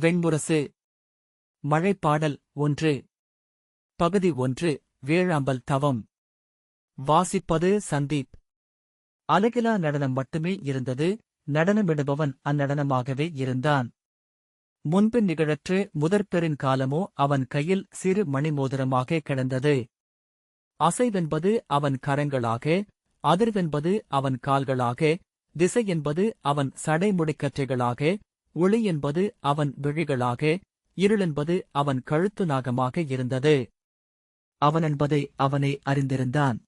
வெண்முரசு. மழைப்பாடல் ஒன்று. பகுதி ஒன்று வேழாம்பல் தவம். வாசிப்பது சந்தீப். அலகிலா நடனம் மட்டுமே இருந்தது நடனமிடுபவன் அந்நடனமாகவே இருந்தான். முன்பின் நிகழற்று முதற்பெரின் காலமோ அவன் கையில் சிறு மணிமோதிரமாக கிடந்தது. அசைவென்பது அவன் கரங்களாக அதிர்வென்பது அவன் கால்களாக திசை என்பது அவன் சடைமுடிக்கற்றைகளாக ஒளி என்பது அவன் விழிகளாக இருளென்பது அவன் கழுத்து நாகமாக இருந்தது. அவனென்பதை அவனே அறிந்திருந்தான்.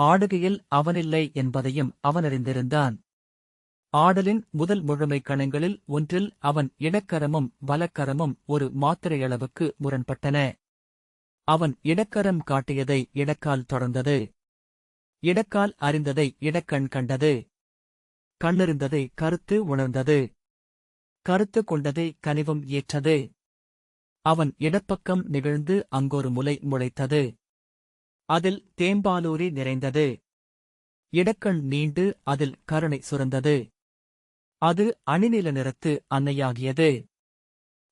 ஆடுகையில் அவனில்லை என்பதையும் அவன் அறிந்திருந்தான். ஆடலின் முதல் முழுமைக் கணங்களில் ஒன்றில் அவன் இடக்கரமும் வலக்கரமும் ஒரு மாத்திரையளவுக்கு முரண்பட்டன. அவன் இடக்கரம் காட்டியதை இடக்கால் தொடர்ந்தது. இடக்கால் அறிந்ததை இடக்கண் கண்டது. கண்ணறிந்ததை கருத்து உணர்ந்தது. கருத்து கொண்டதை கனிவும் ஏற்றது. அவன் இடப்பக்கம் நிகழ்ந்து அங்கொரு முலை முளைத்தது. அதில் தேம்பாலூரி நிறைந்தது. இடக்கண் நீண்டு அதில் கருணை சுரந்தது. அது அணிநீல நிறத்து அன்னையாகியது.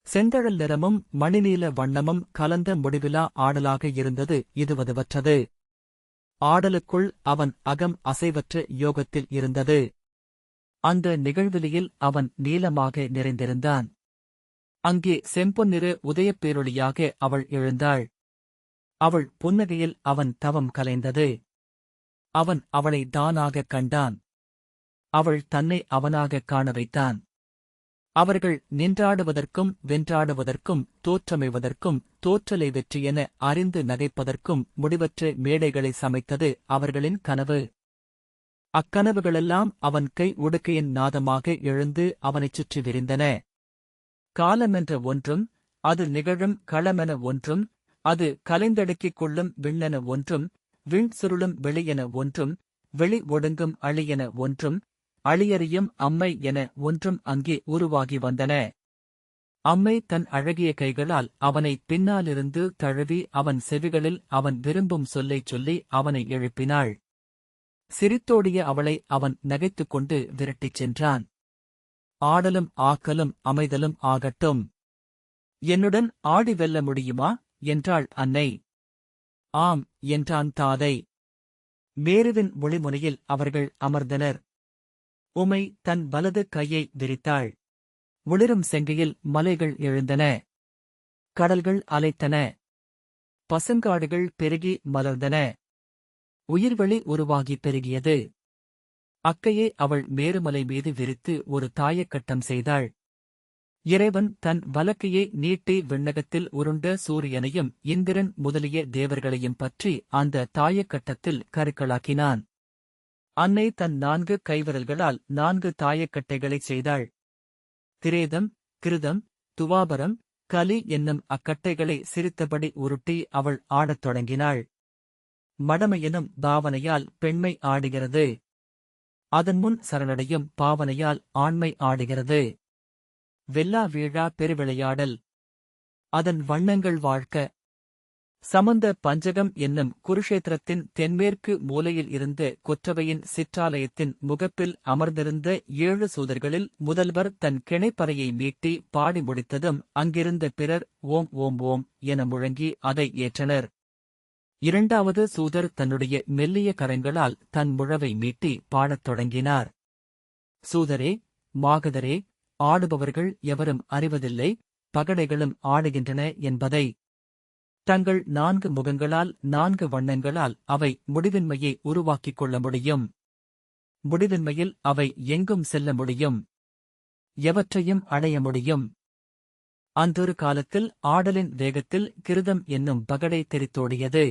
செந்தழல் நிறமும் மணிநீல வண்ணமும் கலந்த முடிவிலா ஆடலாக இருந்தது இதுவதுவற்றது. ஆடலுக்குள் அவன் அகம் அசைவற்ற யோகத்தில் இருந்தது. அந்த நிகழ்விலியில் அவன் நீலமாக நிறைந்திருந்தான். அங்கே செம்பொன்னிறு உதயப்பேரொளியாக அவள் எழுந்தாள். அவள் புன்னகையில் அவன் தவம் கலைந்தது. அவன் அவளை தானாகக் கண்டான். அவள் தன்னை அவனாகக் காண வைத்தான். அவர்கள் நின்றாடுவதற்கும் வென்றாடுவதற்கும் தோற்றமைவதற்கும் தோற்றலை வெற்றியென அறிந்து நகைப்பதற்கும் முடிவற்ற மேடைகளை சமைத்தது அவர்களின் கனவு. அக்கனவுகளெல்லாம் அவன் கை உடுக்கையின் நாதமாக எழுந்து அவனைச் சுற்றி விரிந்தன. காலமென்ற ஒன்றும் அது நிகழும் களமென ஒன்றும் அது கலைந்தடுக்கிக் கொள்ளும் விண்ணென ஒன்றும் விண் சுருளும் வெளியென ஒன்றும் வெளி ஒடுங்கும் அழியென ஒன்றும் அழியறியும் அம்மை என ஒன்றும் அங்கே உருவாகி வந்தன. அம்மை தன் அழகிய கைகளால் அவனை பின்னாலிருந்து தழுவி அவன் செவிகளில் அவன் விரும்பும் சொல்லைச் சொல்லி அவனை எழுப்பினாள். சிரித்தோடிய அவளை அவன் நகைத்துக் கொண்டு விரட்டிச் சென்றான். ஆடலும் ஆக்கலும் அமைதலும் ஆகட்டும். என்னுடன் ஆடி வெல்ல முடியுமா? என்றாள் அன்னை. ஆம் என்றான் தாதை. மேருவின் ஒளிமுனையில் அவர்கள் அமர்ந்தனர். உமை தன் வலது கையை விரித்தாள். ஒளிரும் செங்கையில் மலைகள் எழுந்தன. கடல்கள் அலைத்தன. பசுங்காடுகள் பெருகி மலர்ந்தன. உயிர்வெளி உருவாகி பெருகியது. அக்கையே அவள் மேருமலை மீது விரித்து ஒரு தாயக்கட்டம் செய்தாள். இறைவன் தன் வலக்கையை நீட்டி விண்ணகத்தில் உருண்ட சூரியனையும் இந்திரன் முதலிய தேவர்களையும் பற்றி அந்த தாயக்கட்டத்தில் கருக்களாக்கினான். அன்னை தன் நான்கு கைவிரல்களால் நான்கு தாயக்கட்டைகளைச் செய்தாள். திரேதம் கிருதம் துவாபரம் கலி என்னும் அக்கட்டைகளை சிரித்தபடி உருட்டி அவள் ஆடத் தொடங்கினாள். மடமையெனும் பாவனையால் பெண்மை ஆடுகிறது. அதன் முன் சரணடையும் பாவனையால் ஆண்மை ஆடுகிறது. வெல்லா வீழா பெருவிளையாடல். அதன் வண்ணங்கள் வாழ்க்க சமந்த பஞ்சகம் என்னும் குருஷேத்திரத்தின் தென்மேற்கு மூலையில் இருந்த கொற்றவையின் சிற்றாலயத்தின் முகப்பில் அமர்ந்திருந்த ஏழு சூதர்களில் முதல்வர் தன் கிணைப்பறையை மீட்டி பாடி முடித்ததும் அங்கிருந்த பிறர் ஓம் ஓம் ஓம் என முழங்கி அதை ஏற்றனர். இரண்டாவது சூதர் தன்னுடைய மெல்லிய கரங்களால் தன் முழவை மீட்டி பாடத் தொடங்கினார். சூதரே மாகதரே ஆடுபவர்கள் எவரும் அறிவதில்லை பகடைகளும் ஆடுகின்றன என்பதை. தங்கள் நான்கு முகங்களால் நான்கு வண்ணங்களால் அவை முடிவின்மையை உருவாக்கிக் கொள்ள முடியும். முடிவின்மையில் அவை எங்கும் செல்ல முடியும். எவற்றையும் அடைய முடியும். அந்தொரு காலத்தில் ஆடலின் வேகத்தில் கிருதம் என்னும் பகடை தெரித்தோடியது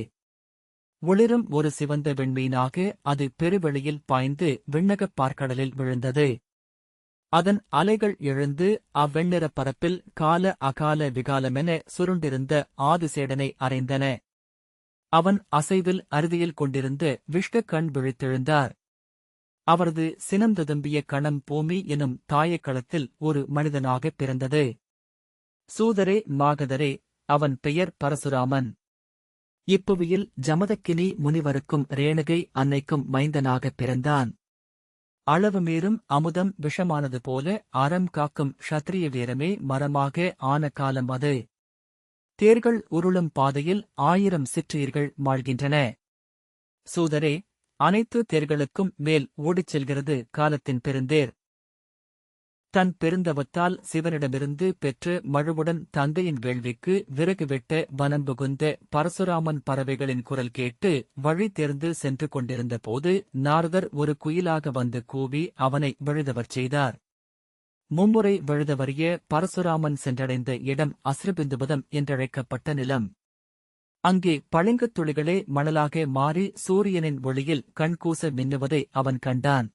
ஒளிரும் ஒரு சிவந்த விண்மீனாக அது பெருவெளியில் பாய்ந்து விண்ணகப் பார்க்கடலில் விழுந்தது. அதன் அலைகள் எழுந்து அவ்வெண்ணிறப் பரப்பில் கால அகால விகாலமென சுருண்டிருந்த ஆதிசேடனை அறைந்தன. அவன் அசைவில் அறுதியில் கொண்டிருந்த விஷ்ணு கண் விழித்தெழுந்தார். அவரது சினந்ததும்பிய கணம் பூமி எனும் தாயக்களத்தில் ஒரு மனிதனாகப் பிறந்தது. சூதரே மாகதரே அவன் பெயர் பரசுராமன். இப்புவியில் ஜமதக்கினி முனிவருக்கும் ரேணுகை அன்னைக்கும் மைந்தனாகப் பிறந்தான். அளவு மீறும் அமுதம் விஷமானது போல அறம் காக்கும் ஷத்திரிய வீரமே மரமாக ஆன காலம் அது. தேர்கள் உருளும் பாதையில் ஆயிரம் சிற்றீர்கள் மாழ்கின்றன. சூதரே அனைத்து தேர்களுக்கும் மேல் ஓடிச் செல்கிறது காலத்தின் பெருந்தேர். தன் பெருந்தவத்தால் சிவனிடமிருந்து பெற்று மழுவுடன் தந்தையின் வேள்விக்கு விறகு வெட்ட வனம் புகுந்த பரசுராமன் பறவைகளின் குரல் கேட்டு வழி தேர்ந்து சென்று கொண்டிருந்த போது நாரதர் ஒரு குயிலாக வந்து கூவி அவனை விழுதவர் செய்தார். மும்முறை விழுதவறிய பரசுராமன் சென்றடைந்த இடம் அஸ்ரபிந்துபதம் என்றழைக்கப்பட்ட நிலம். அங்கே பளிங்குத் துளிகளே மணலாக மாறி சூரியனின் ஒளியில் கண்கூச மின்னுவதை அவன் கண்டான்.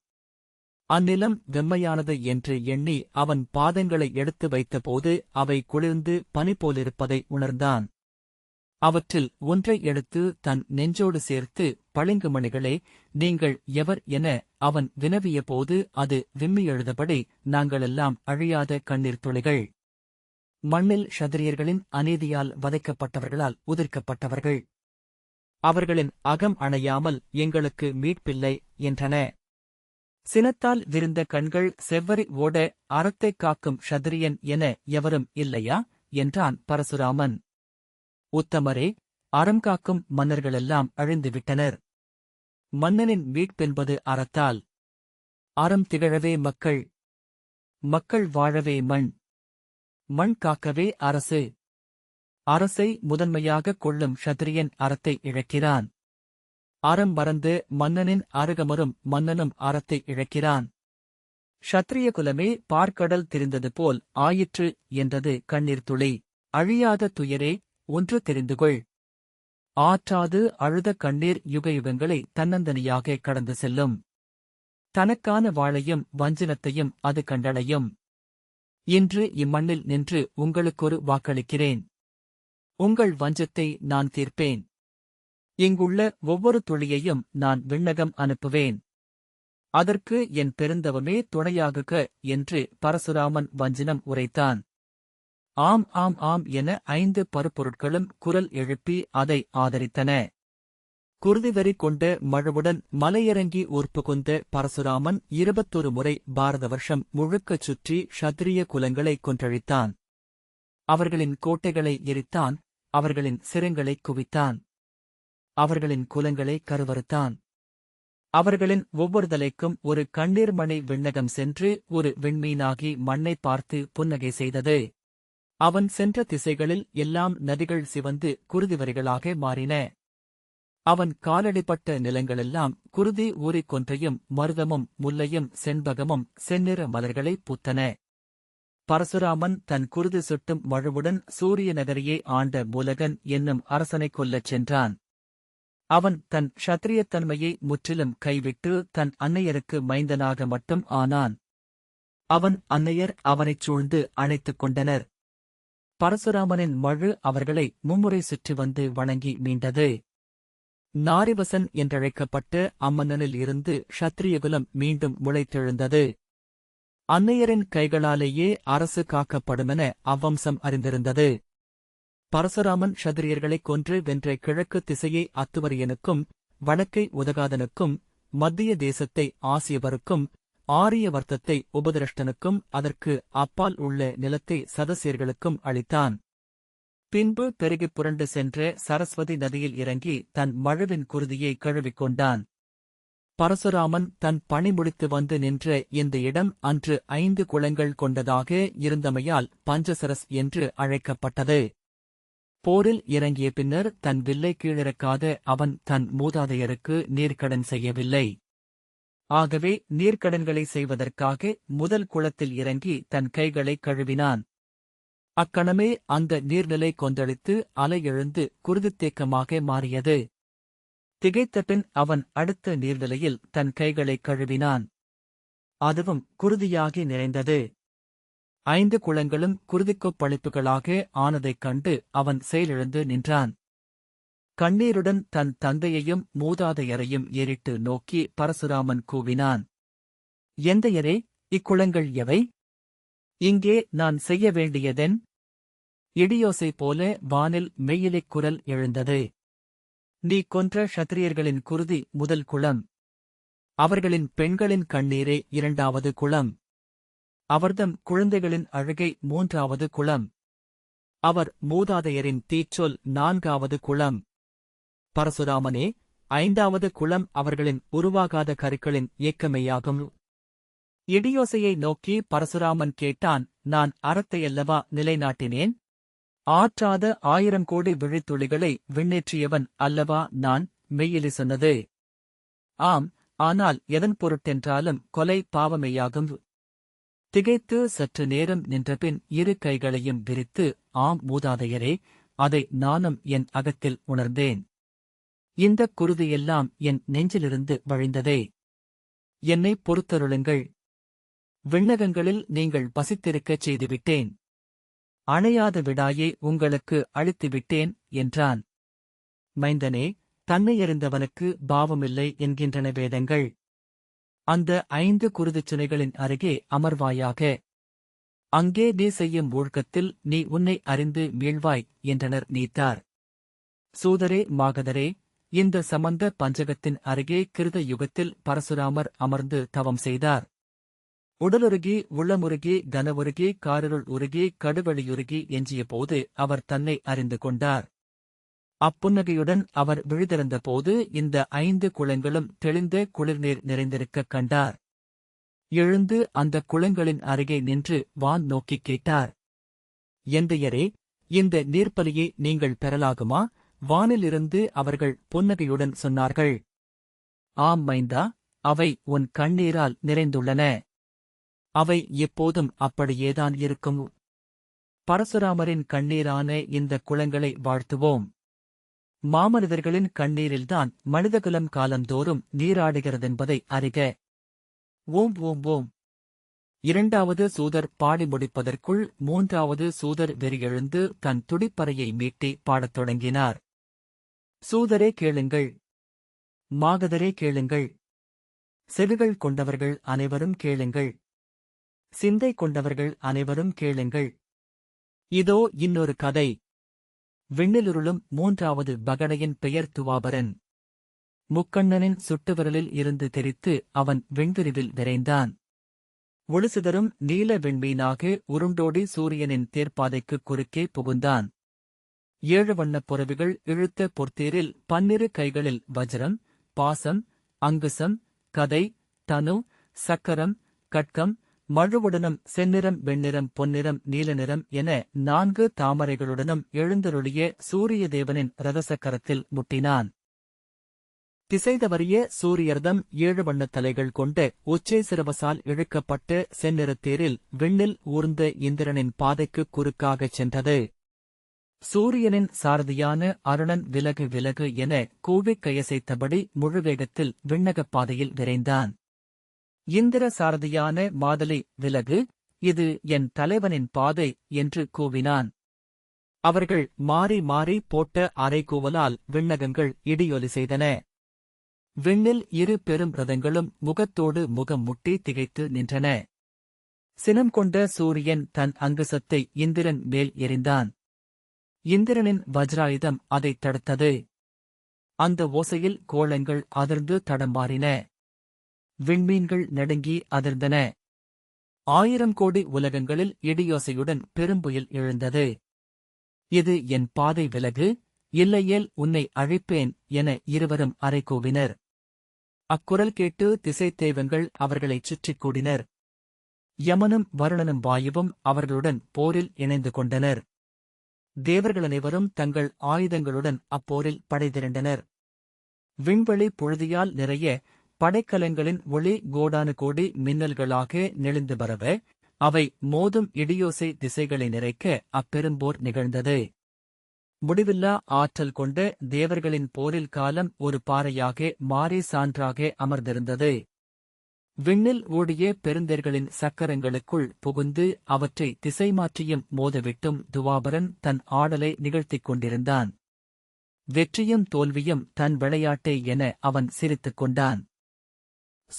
அந்நிலம் வெம்மையானது என்று எண்ணி அவன் பாதங்களை எடுத்து வைத்தபோது அவை குளிர்ந்து பனி போலிருப்பதை உணர்ந்தான். அவற்றில் ஒன்றை எடுத்து தன் நெஞ்சோடு சேர்த்து பளிங்கு மணிகளே நீங்கள் எவர் என அவன் வினவியபோது அது விம்மி எழுதபடி நாங்களெல்லாம் அழியாத கண்ணீர் துளிகள். மண்ணில் ஷதிரியர்களின் அநீதியால் வதைக்கப்பட்டவர்களால் உதிர்க்கப்பட்டவர்கள். அவர்களின் அகம் அணையாமல் எங்களுக்கு மீட்பில்லை என்றன. சினத்தால் விருந்த கண்கள் செவ்வரி ஓட அறத்தைக் காக்கும் ஷதிரியன் என எவரும் இல்லையா? என்றான் பரசுராமன். உத்தமரே அறம் காக்கும் மன்னர்களெல்லாம் அழிந்துவிட்டனர் மன்னனின் மீட்பென்பது அறத்தால். அறம் திகழவே மக்கள். மக்கள் வாழவே மண். மண் காக்கவே அரசு. அரசை முதன்மையாகக் கொள்ளும் ஷத்திரியன் அறத்தை இழக்கிறான். அறம் மறந்து மன்னனின் அருகமரும் மன்னனும் அறத்தை இழக்கிறான். ஷத்திரிய குலமே பார்க்கடல் தெரிந்தது போல் ஆயிற்று என்றது கண்ணீர் துளி. அழியாத துயரே ஒன்று தெரிந்துகொள். ஆற்றாது அழுத கண்ணீர் யுகயுகங்களை தன்னந்தனியாக கடந்து செல்லும். தனக்கான வாழையும் வஞ்சனத்தையும் அது கண்டளையும் இன்று இம்மண்ணில் நின்று உங்களுக்கொரு வாக்களிக்கிறேன். உங்கள் வஞ்சத்தை நான் தீர்ப்பேன். இங்குள்ள ஒவ்வொரு துளியையும் நான் விண்ணகம் அனுப்புவேன். அதற்கு என் பெருந்தவமே துணையாகுக என்று பரசுராமன் வஞ்சினம் உரைத்தான். ஆம் ஆம் ஆம் என ஐந்து பருப்பொருட்களும் குரல் எழுப்பி அதை ஆதரித்தன. குருதிவரி கொண்ட மழவுடன் மலையிறங்கி உற்புகுந்த பரசுராமன் இருபத்தொரு முறை பாரத வருஷம் முழுக்கச் சுற்றி ஷத்திரிய குலங்களை கொன்றழித்தான். அவர்களின் கோட்டைகளை எரித்தான் அவர்களின் சிரங்களைக் குவித்தான். அவர்களின் குலங்களை கருவறுத்தான். அவர்களின் ஒவ்வொரு தலைக்கும் ஒரு கண்ணீர்மணி விண்ணகம் சென்று ஒரு விண்மீனாகி மண்ணை பார்த்து புன்னகை செய்தது. அவன் சென்ற திசைகளில் எல்லாம் நதிகள் சிவந்து குருதிவரிகளாக மாறின. அவன் காலடிப்பட்ட நிலங்களெல்லாம் குருதி ஊறிக் கொன்றையும் மருதமும் முல்லையும் செண்பகமும் செந்நிற மலர்களை பூத்தன. பரசுராமன் தன் குருதி சுட்டும் மழுவுடன் சூரிய நகரையே ஆண்ட மூலகன் என்னும் அரசனைக் கொல்லச் சென்றான். அவன் தன் ஷத்திரியத்தன்மையை முற்றிலும் கைவிட்டு தன் அன்னையருக்கு மைந்தனாக மட்டும் ஆனான். அவன் அன்னையர் அவனைச் சூழ்ந்து அணைத்துக் கொண்டனர். பரசுராமனின் மழு அவர்களை மும்முறை சுற்றி வந்து வணங்கி மீண்டது நாரிவசன் என்றழைக்கப்பட்ட அம்மன்னனில் இருந்து ஷத்திரியகுலம் மீண்டும் முளைத்தெழுந்தது. அன்னையரின் கைகளாலேயே அரசு காக்கப்படுமென அவ்வம்சம் அறிந்திருந்தது. பரசுராமன் ஷத்திரியர்களைக் கொன்று வென்ற கிழக்கு திசையை அத்துவரியனுக்கும் வடக்கை உதகாதனுக்கும் மத்திய தேசத்தை ஆசியவருக்கும் ஆரிய வர்த்தத்தை உபதிரஷ்டனுக்கும் அதற்கு அப்பால் உள்ள நிலத்தை சதசியர்களுக்கும் அளித்தான். பின்பு பெருகிப் புரண்டு சென்ற சரஸ்வதி நதியில் இறங்கி தன் மழுவின் குருதியை கழுவிக் கொண்டான். பரசுராமன் தன் பணி முடித்து வந்து நின்ற இந்த இடம் அன்று ஐந்து குளங்கள் கொண்டதாக இருந்தமையால் பஞ்சசரஸ் என்று அழைக்கப்பட்டது. போரில் இறங்கிய பின்னர் தன் வில்லை கீழிறக்காத அவன் தன் மூதாதையருக்கு நீர்க்கடன் செய்யவில்லை. ஆகவே நீர்க்கடன்களை செய்வதற்காக முதல் குளத்தில் இறங்கி தன் கைகளை கழுவினான். அக்கணமே அந்த நீர்நிலை கொந்தளித்து அலை எழுந்து குருதித்தேக்கமாக மாறியது. திகைத்தபின் அவன் அடுத்த நீர்நிலையில் தன் கைகளை கழுவினான். அதுவும் குருதியாகி நிறைந்தது. ஐந்து குளங்களும் குருதிக்கொப் பழிப்புகளாக ஆனதைக் கண்டு அவன் செயலிழந்து நின்றான். கண்ணீருடன் தன் தந்தையையும் மூதாதையரையும் ஏறிட்டு நோக்கி பரசுராமன் கூவினான். எந்தையரே இக்குளங்கள் எவை? இங்கே நான் செய்ய வேண்டியதென்? இடியோசை போல வானில் மெய்யிலைக் குரல் எழுந்தது. நீ கொன்ற ஷத்திரியர்களின் குருதி முதல் குளம். அவர்களின் பெண்களின் கண்ணீரே இரண்டாவது குளம். அவர்தம் குழந்தைகளின் அழுகை மூன்றாவது குளம். அவர் மூதாதையரின் தீச்சொல் நான்காவது குளம். பரசுராமனே ஐந்தாவது குளம் அவர்களின் உருவாகாத கருக்களின் இயக்கமையாகும். இடியோசையை நோக்கி பரசுராமன் கேட்டான் நான் அறத்தையல்லவா நிலைநாட்டினேன்? ஆற்றாத ஆயிரம் கோடி விழித்துளிகளை விண்ணேற்றியவன் அல்லவா நான்? மெய்யிலி சொன்னது. ஆம் ஆனால் எதன் பொருட்டென்றாலும் கொலை பாவமேயாகும். திகைத்து சற்று நேரம் நின்றபின் இரு கைகளையும் விரித்து ஆம் மூதாதையரே அதை நானும் என் அகத்தில் உணர்ந்தேன். இந்தக் குருதியெல்லாம் என் நெஞ்சிலிருந்து வழிந்ததே. என்னை பொறுத்தருளுங்கள். விண்ணகங்களில் நீங்கள் வசித்திருக்கச் செய்துவிட்டேன். அணையாத விடாயை உங்களுக்கு அழித்துவிட்டேன் என்றான். மைந்தனே தன்னை அறிந்தவனுக்கு பாவமில்லை என்கின்றன வேதங்கள். அந்த ஐந்து குருதிச்சுனைகளின் அருகே அமர்வாயாக அங்கே நீ செய்யும் ஒழுக்கத்தில் நீ உன்னை அறிந்து மீள்வாய் என்றனர் நீத்தார். சூதரே மாகதரே இந்த சம்பந்த பஞ்சகத்தின் அருகே கிருத யுகத்தில் பரசுராமர் அமர்ந்து தவம் செய்தார். உடலுருகி உள்ளமுருகி கனவுருகி காரிருள் உருகி கடுவெளியுருகி எஞ்சிய போது அவர் தன்னை அறிந்து கொண்டார். அப்புன்னகையுடன் அவர் விழுதிறந்த போது இந்த ஐந்து குளங்களும் தெளிந்த குளிர்நீர் நிறைந்திருக்கக் கண்டார். எழுந்து அந்த குளங்களின் அருகே நின்று வான் நோக்கிக் கேட்டார். எந்தையரே இந்த நீர்ப்பலியை நீங்கள் பெறலாகுமா? வானிலிருந்து அவர்கள் புன்னகையுடன் சொன்னார்கள். ஆம் மைந்தா அவை உன் கண்ணீரால் நிறைந்துள்ளன. அவை எப்போதும் அப்படியேதான் இருக்கும். பரசுராமரின் கண்ணீரான இந்த குளங்களை வாழ்த்துவோம். மாமனிதர்களின் கண்ணீரில்தான் மனிதகுலம் காலந்தோறும் நீராடுகிறதென்பதை அறிக. ஓம் ஓம் ஓம். இரண்டாவது சூதர் பாடி முடிப்பதற்குள் மூன்றாவது சூதர் வெறியெழுந்து தன் துடிப்பறையை மீட்டி பாடத் தொடங்கினார். சூதரே கேளுங்கள். மாகதரே கேளுங்கள். செவிகள் கொண்டவர்கள் அனைவரும் கேளுங்கள். சிந்தை கொண்டவர்கள் அனைவரும் கேளுங்கள். இதோ இன்னொரு கதை. விண்ணிலுருளும் மூன்றாவது பகடையின் பெயர் துவாபரன். முக்கண்ணனின் சுட்டுவிரலில் இருந்து தெரித்து அவன் விண்விரிவில் விரைந்தான். ஒளிசிதறும் நீல விண்மீனாக உருண்டோடி சூரியனின் தேர்ப்பாதைக்குக் குறுக்கே புகுந்தான். ஏழு வண்ணப் புறவிகள் இழுத்த பொற்தேரில் பன்னிரு கைகளில் வஜ்ரம் பாசம் அங்குசம் கதை தனு சக்கரம் கட்கம் மழுவுடனும் செந்நிறம் வெண்ணிறம் பொன்னிறம் நீல நிறம் என நான்கு தாமரைகளுடனும் எழுந்தருளிய சூரிய தேவனின் இரதசக்கரத்தில் முட்டினான். திசைதவறிய சூரியர்தம் ஏழு வண்ணத் தலைகள் கொண்டு உச்சை சிரவசால் இழுக்கப்பட்டு செந்நிறத்தேரில் விண்ணில் ஊர்ந்த இந்திரனின் பாதைக்குக் குறுக்காகச் சென்றது. சூரியனின் சாரதியான அருணன் விலகு விலகு என கூவிக் கையசைத்தபடி முழுவேகத்தில் விண்ணகப் பாதையில் விரைந்தான். இந்திர சாரதியான மாதலி விலகு இது என் தலைவனின் பாதை என்று கூவினான். அவர்கள் மாறி மாறி போட்ட அரைக்கூவலால் விண்ணகங்கள் இடியொலி செய்தன. விண்ணில் இரு பெரும் ரதங்களும் முகத்தோடு முகம் முட்டி திகைத்து நின்றன. சினம் கொண்ட சூரியன் தன் அங்குசத்தை இந்திரன் மேல் எறிந்தான். இந்திரனின் வஜ்ராயுதம் அதைத் தடுத்தது. அந்த ஓசையில் கோலங்கள் அதிர்ந்து தடம்பாறின விண்மீன்கள் நடுங்கி அதிர்ந்தன. ஆயிரம் கோடி உலகங்களில் இடியோசையுடன் பெரும்புயல் எழுந்தது. இது என் பாதை விலகு இல்லையேல் உன்னை அழிப்பேன் என இருவரும் அறைகூவினர். அக்குரல் கேட்டு திசைத் தெய்வங்கள் அவர்களைச் சுற்றிக் கூடினர். யமனும் வருணனும் வாயுவும் அவர்களுடன் போரில் இணைந்து கொண்டனர். தேவர்கள் அனைவரும் தங்கள் ஆயுதங்களுடன் அப்போரில் படைதிரண்டனர். விண்வெளி புழுதியால் நிறைய படைக்கலங்களின் ஒளி கோடானு கோடி மின்னல்களாக நெளிந்து வரவ அவை மோதும் இடியோசை திசைகளை நிறைக்க அப்பெரும்போர் நிகழ்ந்தது. முடிவில்லா ஆற்றல் கொண்ட தேவர்களின் போரில் காலம் ஒரு பாறையாக மாறி சான்றாக அமர்ந்திருந்தது. விண்ணில் ஓடிய பெருந்தேர்களின் சக்கரங்களுக்குள் புகுந்து அவற்றை திசை மாற்றியும் மோதவிட்டும் துவாபரன் தன் ஆடலை நிகழ்த்திக் கொண்டிருந்தான். வெற்றியும் தோல்வியும் தன் விளையாட்டே என அவன் சிரித்துக் கொண்டான்.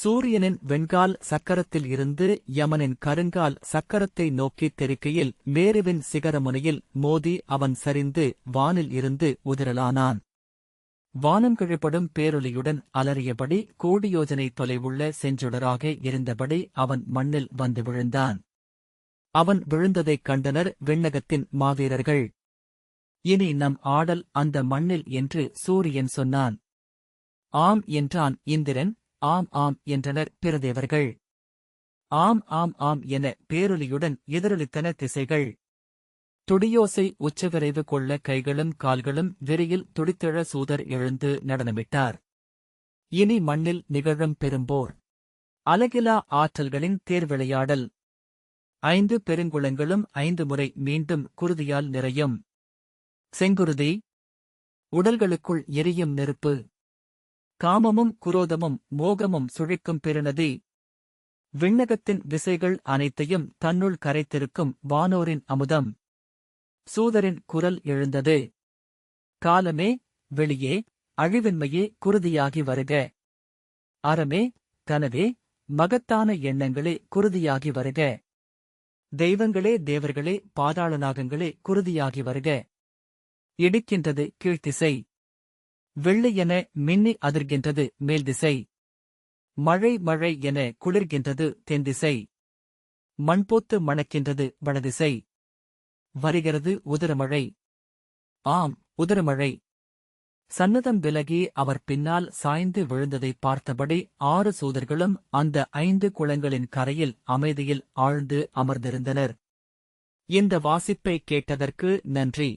சூரியனின் வெண்கால் சக்கரத்தில் இருந்து யமனின் கருங்கால் சக்கரத்தை நோக்கித் தெரிக்கையில் மேருவின் சிகரமுனையில் மோதி அவன் சரிந்து வானில் இருந்து உதிரலானான். வானம் கிழப்படும் பேரொலியுடன் அலறியபடி கோடியோஜனை தொலைவுள்ள செஞ்சுடராக இருந்தபடி அவன் மண்ணில் வந்து விழுந்தான். அவன் விழுந்ததைக் கண்டனர் விண்ணகத்தின் மாவீரர்கள். இனி நம் ஆடல் அந்த மண்ணில் என்று சூரியன் சொன்னான். ஆம் என்றான் இந்திரன். ஆம் ஆம் என்றனர் பிரதேவர்கள் ஆம் ஆம் ஆம் என பேரொலியுடன் எதிரொலித்தன திசைகள். துடியோசை உச்சவிரைவு கொள்ள கைகளும் கால்களும் வெறியில் துடித்தெழ சூதர் எழுந்து நடனமிட்டார். இனி மண்ணில் நிகழும் பெரும்போர். அலகிலா ஆற்றல்களின் தேர்விளையாடல். ஐந்து பெருங்குளங்களும் ஐந்து முறை மீண்டும் குருதியால் நிறையும். செங்குருதி. உடல்களுக்குள் எரியும் நெருப்பு. காமமும் குரோதமும் மோகமும் சுழிக்கும் பெருநதி. விண்ணகத்தின் விசைகள் அனைத்தையும் தன்னுள் கரைத்திருக்கும் வானோரின் அமுதம். சூதரின் குரல் எழுந்தது. காலமே வெளியே அழிவின்மையே குருதியாகி வருக. அறமே கனவே மகத்தான எண்ணங்களே குருதியாகி வருக. தெய்வங்களே தேவர்களே பாதாள நாகங்களே குருதியாகி வருக. இடிக்கின்றது கீழ்த்திசை. வெள்ளை என மின்னி அதிர்கின்றது மேல்திசை மழை மழை என குளிர்கின்றது தென்திசை மண்போத்து மணக்கின்றது வடதிசை வருகிறது உதிரமழை ஆம் உதிரமழை சன்னதம் விலகி அவர் பின்னால் சாய்ந்து விழுந்ததைப் பார்த்தபடி ஆறு சூதர்களும் அந்த ஐந்து குளங்களின் கரையில் அமைதியில் ஆழ்ந்து அமர்ந்திருந்தனர். இந்த வாசிப்பை கேட்டதற்கு நன்றி.